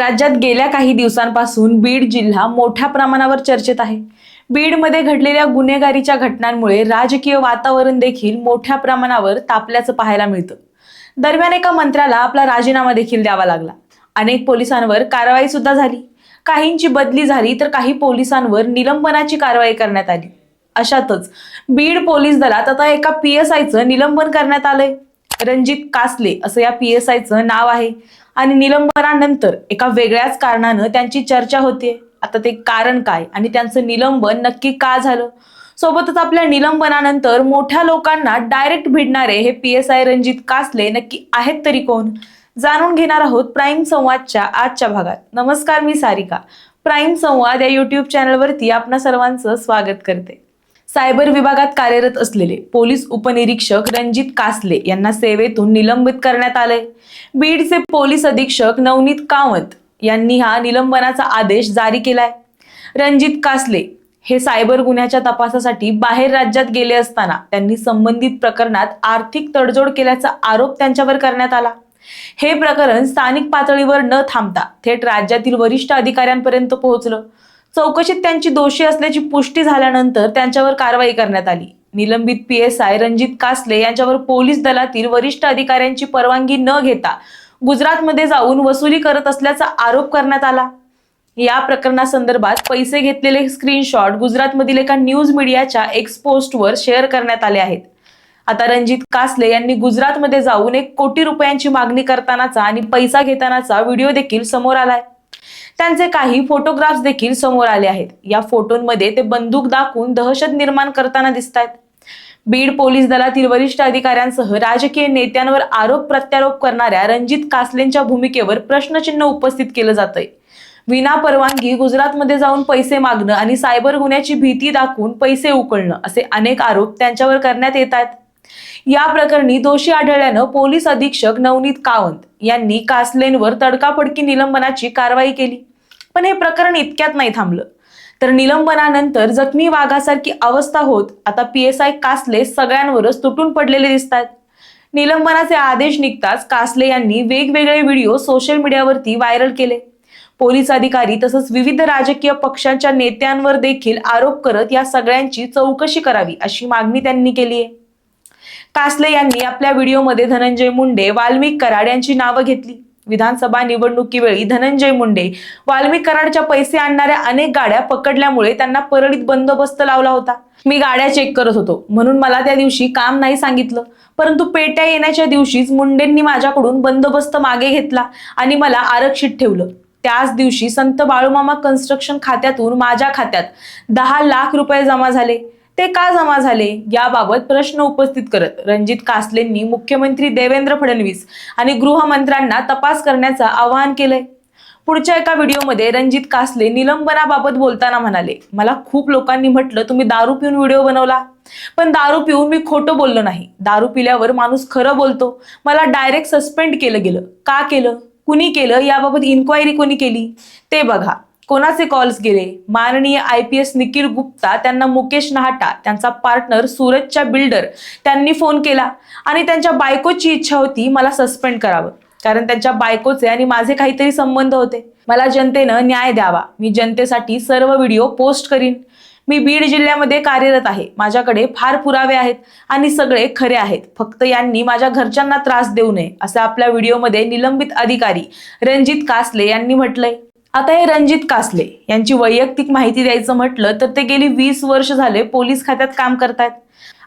राज्यात गेल्या काही दिवसांपासून बीड जिल्हा मोठ्या प्रमाणावर चर्चेत आहे. बीडमध्ये घडलेल्या गुन्हेगारीच्या घटनांमुळे राजकीय वातावरण देखील मोठ्या प्रमाणावर तापल्याचं पाहायला मिळतं. दरम्यान एका मंत्र्याला आपला राजीनामा देखील द्यावा लागला. अनेक पोलिसांवर कारवाई सुद्धा झाली. काहींची बदली झाली तर काही पोलिसांवर निलंबनाची कारवाई करण्यात आली. अशातच बीड पोलीस दलात आता एका पी एस आयचं निलंबन करण्यात आलंय. रणजित कासले असं या पी एस आयचं नाव आहे. आणि निलंबनानंतर एका वेगळ्याच कारणानं त्यांची चर्चा होते. आता ते कारण काय? आणि त्यांचं निलंबन नक्की का झालं? सोबतच आपल्या निलंबनानंतर मोठ्या लोकांना डायरेक्ट भिडणारे हे P S I Ranjit Kasle नक्की आहेत तरी कोण? जाणून घेणार आहोत प्राईम संवादच्या आजच्या भागात. नमस्कार मी सारिका. प्राईम संवाद या युट्यूब चॅनलवरती आपणा सर्वांचं स्वागत करते. सायबर विभागात कार्यरत असलेले पोलीस उपनिरीक्षक रणजित कासले यांना सेवेतून निलंबित करण्यात आले बीडचे पोलीस अधीक्षक नवनीत कामत यांनी हा निलंबनाचा आदेश जारी केलाय. रणजित कासले हे सायबर गुन्ह्याच्या तपासासाठी बाहेर राज्यात गेले असताना त्यांनी संबंधित प्रकरणात आर्थिक तडजोड केल्याचा आरोप त्यांच्यावर करण्यात आला. हे प्रकरण स्थानिक पातळीवर न थांबता थेट राज्यातील वरिष्ठ अधिकाऱ्यांपर्यंत पोहोचलं. चौकशीत त्यांची दोषी असल्याची पुष्टी झाल्यानंतर त्यांच्यावर कारवाई करण्यात आली. निलंबित P S I Ranjit Kasle यांच्यावर पोलीस दलातील वरिष्ठ अधिकाऱ्यांची परवानगी न घेता गुजरातमध्ये जाऊन वसुली करत असल्याचा आरोप करण्यात आला. या प्रकरणासंदर्भात पैसे घेतलेले स्क्रीनशॉट गुजरातमधील एका न्यूज मीडियाच्या एक्सपोस्टवर शेअर करण्यात आले आहेत. आता रणजित कासले यांनी गुजरातमध्ये जाऊन एक कोटी रुपयांची मागणी करतानाचा आणि पैसा घेतानाचा व्हिडिओ देखील समोर आलाय. त्यांचे काही फोटोग्राफ्स देखील समोर आले आहेत. या फोटोंमध्ये ते बंदूक दाखवून दहशत निर्माण करताना दिसत आहेत बीड पोलीस दलातील वरिष्ठ अधिकाऱ्यांसह राजकीय नेत्यांवर आरोप प्रत्यारोप करणाऱ्या रणजित कासलेंच्या भूमिकेवर प्रश्नचिन्ह उपस्थित केलं जातंय. विना परवानगी गुजरातमध्ये जाऊन पैसे मागणं आणि सायबर गुन्ह्याची भीती दाखवून पैसे उकळणं असे अनेक आरोप त्यांच्यावर करण्यात येत आहेत. या प्रकरणी दोषी आढळल्यानं पोलीस अधीक्षक नवनीत कावंत यांनी कासलेंवर तडकाफडकी निलंबनाची कारवाई केली. पण हे प्रकरण इतक्यात नाही थांबलं. तर निलंबनानंतर जखमी वाघासारखी अवस्था होत आता पी एस आय कासले सगळ्यांवरच तुटून पडलेले दिसतात. निलंबनाचे आदेश निघताच कासले यांनी वेगवेगळे व्हिडिओ सोशल मीडियावरती व्हायरल केले. पोलीस अधिकारी तसंच विविध राजकीय पक्षांच्या नेत्यांवर देखील आरोप करत या सगळ्यांची चौकशी करावी अशी मागणी त्यांनी केली आहे कासले यांनी आपल्या व्हिडिओमध्ये धनंजय मुंडे वाल्मिक कराड यांची नावं घेतली. विधानसभा निवडणुकीवेळी धनंजय मुंडे वाल्मिक कराडच्या पैसे आणणाऱ्या अनेक गाड्या पकडल्यामुळे त्यांना परळीत बंदोबस्त लावला होता. मी गाड्या चेक करत होतो. म्हणून मला त्या दिवशी काम नाही सांगितलं. परंतु पेट्या येण्याच्या दिवशीच मुंडेंनी माझ्याकडून बंदोबस्त मागे घेतला आणि मला आरक्षित ठेवलं. त्याच दिवशी संत बाळूमामा कन्स्ट्रक्शन खात्यातून माझ्या खात्यात दहा लाख रुपये जमा झाले. ते का जमा झाले? याबाबत प्रश्न उपस्थित करत रणजित कासलेंनी मुख्यमंत्री देवेंद्र फडणवीस आणि गृहमंत्र्यांना तपास करण्याचं आवाहन केलंय. पुढच्या एका व्हिडिओमध्ये रणजित कासले निलंबनाबाबत बोलताना म्हणाले मला खूप लोकांनी म्हटलं तुम्ही दारू पिऊन व्हिडिओ बनवला. पण दारू पिऊन मी खोटं बोललो नाही. दारू पिल्यावर माणूस खरं बोलतो. मला डायरेक्ट सस्पेंड केलं गेलं. का केलं? कुणी केलं? याबाबत इन्क्वायरी कोणी केली? ते बघा. कोणाचे कॉल्स गेले? माननीय I P S Nikhil Gupta त्यांना मुकेश नहाटा त्यांचा पार्टनर सूरजच्या बिल्डर त्यांनी फोन केला. आणि त्यांच्या बायकोची इच्छा होती मला सस्पेंड करावं. कारण त्यांच्या बायकोचे आणि माझे काहीतरी संबंध होते. मला जनतेनं न्याय द्यावा. मी जनतेसाठी सर्व व्हिडिओ पोस्ट करीन. मी बीड जिल्ह्यामध्ये कार्यरत आहे. माझ्याकडे फार पुरावे आहेत आणि सगळे खरे आहेत. फक्त यांनी माझ्या घरच्यांना त्रास देऊ नये असं आपल्या व्हिडिओमध्ये निलंबित अधिकारी रणजित कासले यांनी म्हटलंय. आता हे रणजित कासले यांची वैयक्तिक माहिती द्यायचं म्हटलं तर ते गेली वीस वर्ष झाले पोलीस खात्यात काम करतायत.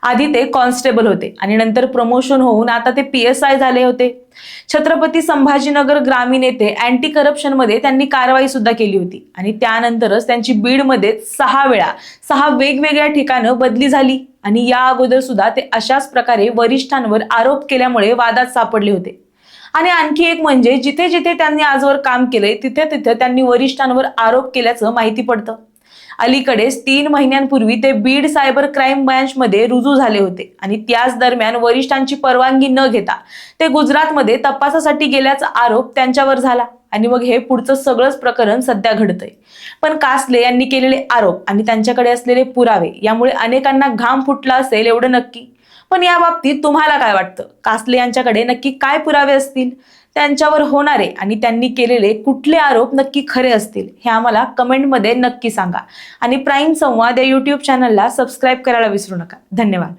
आधी ते कॉन्स्टेबल होते आणि नंतर प्रमोशन होऊन आता ते पी एस आय झाले होते. छत्रपती संभाजीनगर ग्रामीण येथे अँटी करप्शनमध्ये त्यांनी कारवाई सुद्धा केली होती आणि त्यानंतरच त्यांची बीडमध्ये सहा वेळा सहा वेगवेगळ्या ठिकाणं बदली झाली आणि या अगोदर सुद्धा ते अशाच प्रकारे वरिष्ठांवर आरोप केल्यामुळे वादात सापडले होते. आणि आणखी एक म्हणजे जिथे जिथे त्यांनी आजवर काम केलंय तिथे तिथे त्यांनी वरिष्ठांवर आरोप केल्याचं माहिती पडतं. अलीकडेच तीन महिन्यांपूर्वी ते बीड सायबर क्राईम ब्रँचमध्ये रुजू झाले होते. आणि त्याच दरम्यान वरिष्ठांची परवानगी न घेता ते गुजरातमध्ये तपासासाठी गेल्याचा आरोप त्यांच्यावर झाला. आणि मग हे पुढचं सगळंच प्रकरण सध्या घडतंय. पण कासले यांनी केलेले आरोप आणि त्यांच्याकडे असलेले पुरावे यामुळे अनेकांना घाम फुटला असेल एवढं नक्की. पण या बाबतीत तुम्हाला काय वाटतं? कासले यांच्याकडे नक्की काय पुरावे असतील? त्यांच्यावर होणारे आणि त्यांनी केलेले कुठले आरोप नक्की खरे असतील हे आम्हाला कमेंटमध्ये नक्की सांगा. आणि प्राईम संवाद या युट्यूब चॅनलला सबस्क्राईब करायला विसरू नका. धन्यवाद.